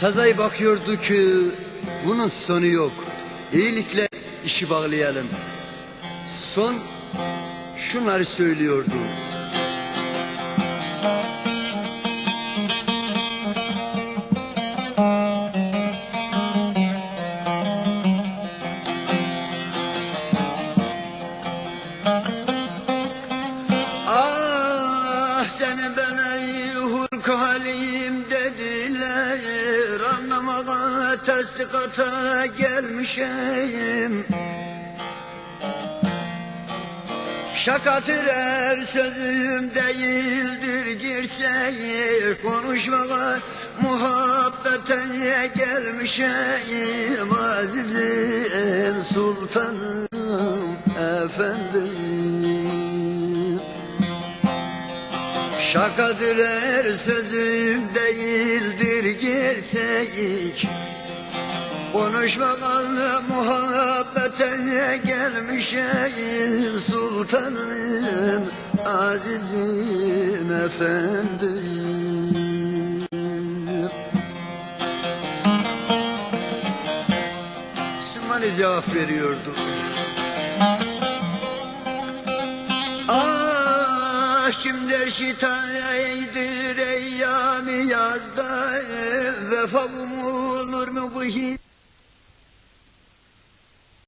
Sazay bakıyordu ki bunun sonu yok. İyilikle işi bağlayalım. Son şunları söylüyordu. Ah seni bana hurk dediler Anlamaya tasdikata gelmişim. Şakadır her sözüm değildir gerçeği Konuşmaya muhabbete gelmişim. Azizim sultanım Şakadır her sözüm değildir gerçek. Konuşmadan muhabbete gelmişim sultanım azizim efendim. Sümmani cevap veriyordu Ah kim der şitaydır eyyami yazda. Vefa umulur mu bu hiç